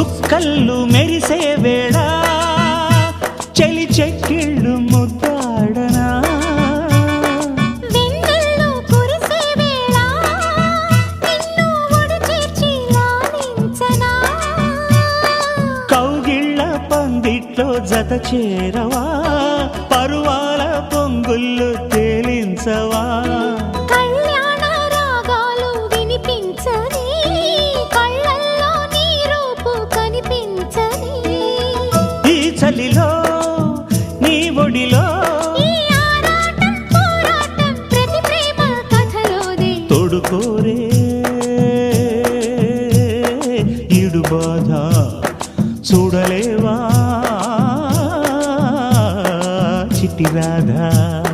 చుక్కళ్ళు మెరిసే వేళ చెలి చెక్కిళ్ళు ముద్దాడనా. కౌగిళ్ళ పందిట్లో జత చేరవా పరువాల పొంగుళ్ళు కోరే. ఇడు బాధ చూడలేవా? చిట్టి రాధా.